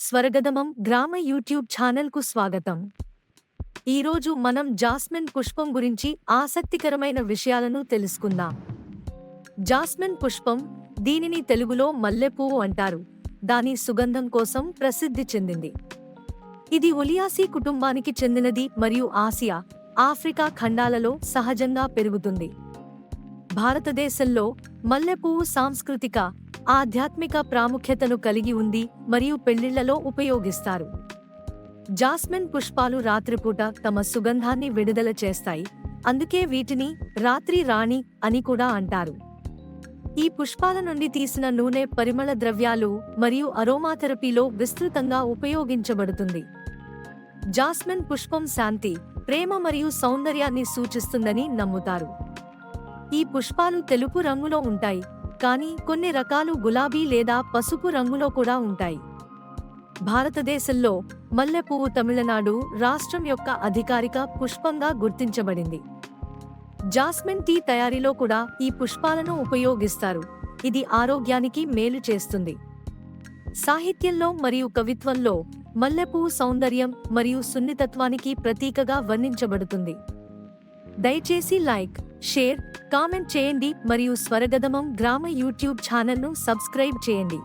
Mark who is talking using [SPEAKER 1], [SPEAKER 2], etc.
[SPEAKER 1] స్వరగదమం గ్రామ యూట్యూబ్ ఛానల్కు స్వాగతం. ఈరోజు మనం జాస్మిన్ పుష్పం గురించి ఆసక్తికరమైన విషయాలను తెలుసుకుందాం. జాస్మిన్ పుష్పం దీనిని తెలుగులో మల్లెపువ్వు అంటారు. దాని సుగంధం కోసం ప్రసిద్ధి చెందింది. ఇది ఒలియాసీ కుటుంబానికి చెందినది మరియు ఆసియా ఆఫ్రికా ఖండాలలో సహజంగా పెరుగుతుంది. భారతదేశంలో మల్లెపువ్వు సాంస్కృతిక ఆధ్యాత్మిక ప్రాముఖ్యతను కలిగి ఉంది మరియు పెళ్ళిళ్ళలో ఉపయోగిస్తారు. జాస్మిన్ పుష్పాలు రాత్రిపూట తమ సుగంధాన్ని విడుదల చేస్తాయి. అందుకే వీటిని రాత్రి రాణి అని కూడా అంటారు. ఈ పుష్పాల నుండి తీసిన నూనె పరిమళ ద్రవ్యాలు మరియు అరోమాథెరపీలో విస్తృతంగా ఉపయోగించబడుతుంది. జాస్మిన్ పుష్పం శాంతి ప్రేమ మరియు సౌందర్యాన్ని సూచిస్తుందని నమ్ముతారు. ఈ పుష్పాలు తెలుపు రంగులో ఉంటాయి. కానీ కొన్ని రకాలు గులాబీ లేదా పసుపు రంగులో కూడా ఉంటాయి. భారతదేశంలో మల్లెపువ్వు తమిళనాడు రాష్ట్రం యొక్క అధికారిక పుష్పంగా గుర్తించబడింది. జాస్మిన్ టీ తయారీలో కూడా ఈ పుష్పాలను ఉపయోగిస్తారు. ఇది ఆరోగ్యానికి మేలు చేస్తుంది. సాహిత్యంలో మరియు కవిత్వంలో మల్లెపువ్వు సౌందర్యం మరియు సున్నితత్వానికి ప్రతీకగా వర్ణించబడుతుంది. దయచేసి లైక్ షేర్ కామెంట్ చేయండి మరియు స్వరగదమం గ్రామ యూట్యూబ్ ఛానల్ను సబ్స్క్రైబ్ చేయండి.